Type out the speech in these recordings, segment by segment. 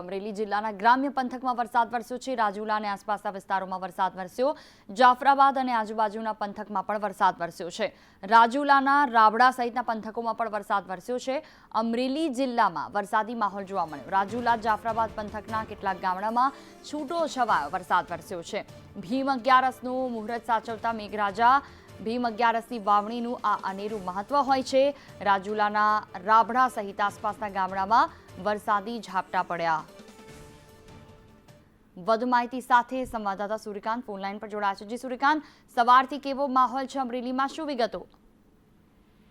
અમરેલી જિલ્લાના ગ્રામ્ય પંથકમાં વરસાદ વરસ્યો છે. રાજુલા અને આસપાસના વિસ્તારોમાં વરસાદ વરસ્યો. જાફરાબાદ અને આજુબાજુના પંથકમાં પણ વરસાદ વરસ્યો છે. રાજુલાના રાબડા સહિતના પંથકોમાં પણ વરસાદ વરસ્યો છે. અમરેલી જિલ્લામાં વરસાદી માહોલ જોવા મળ્યો. રાજુલા, જાફરાબાદ પંથકના કેટલાક ગામડામાં છૂટો છવાયો વરસાદ વરસ્યો છે. ભીમ અગિયારસનું મુહૂર્ત સાચવતા મેઘરાજા ભીમ અગિયારસની વાવણીનું આ અનેરું મહત્વ હોય છે. રાજુલાના રાબડા સહિત આસપાસના ગામડામાં વરસાદી ઝાપટા પડ્યા. વધુ માહિતી સાથે સંવાદદાતા સૂર્યકાંત ફોનલાઈન પર જોડાયા છે. જી સૂર્યકાંત, સવારથી કેવો માહોલ છે અમરેલીમાં? શું વિગતો?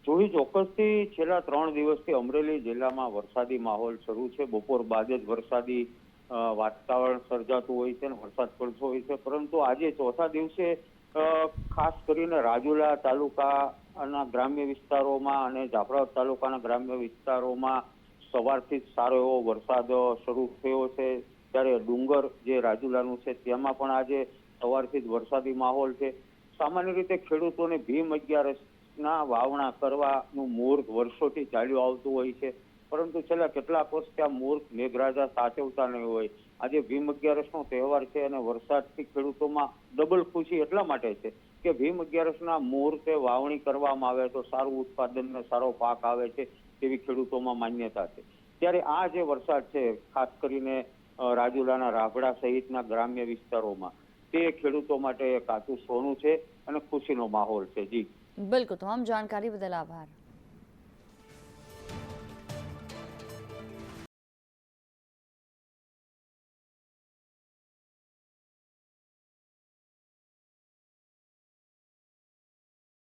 જોઈ ચોક્કસથી છેલ્લા ત્રણ દિવસથી અમરેલી જિલ્લામાં વરસાદી માહોલ શરૂ છે. બપોર બાદ જ વરસાદી વાતાવરણ સર્જાતું હોય છે અને વરસાદ પડતો હોય છે. પરંતુ આજે ચોથા દિવસે ખાસ કરીને રાજુલા તાલુકાના ગ્રામ્ય વિસ્તારોમાં અને જાફરાબાદ તાલુકાના ગ્રામ્ય વિસ્તારોમાં સવારથી જ સારો એવો વરસાદ શરૂ થયો છે. ત્યારે ડુંગર જે રાજુલાનું છે, તેમાં પણ આજે સવારથી જ વરસાદી માહોલ છે. સામાન્ય રીતે ખેડૂતોને ભીમ અગિયારસના વાવણા કરવાનું મુહૂર્ત વર્ષોથી ચાલ્યું આવતું હોય છે. પરંતુ છેલ્લા કેટલાક વર્ષથી આ મૂર્ખ મેઘરાજા સાચવતા નહીં હોય. આજે ભીમ અગિયારસનો તહેવાર છે અને વરસાદથી ખેડૂતોમાં ડબલ ખુશી એટલા માટે છે કે ભીમ અગિયારસના મુહૂર્તે વાવણી કરવામાં આવે તો સારું ઉત્પાદન ને સારો પાક આવે છે તેવી ખેડૂતોમાં માન્યતા છે. ત્યારે આ જે વરસાદ છે, ખાસ કરીને રાજુલાના રાભડા સહિતના ગ્રામ્ય વિસ્તારોમાં, તે ખેડૂતો માટે કાચું સોનું છે અને ખુશીનો માહોલ છે. જી. બિલકુલ, તમામ જાણકારી બદલ આભાર.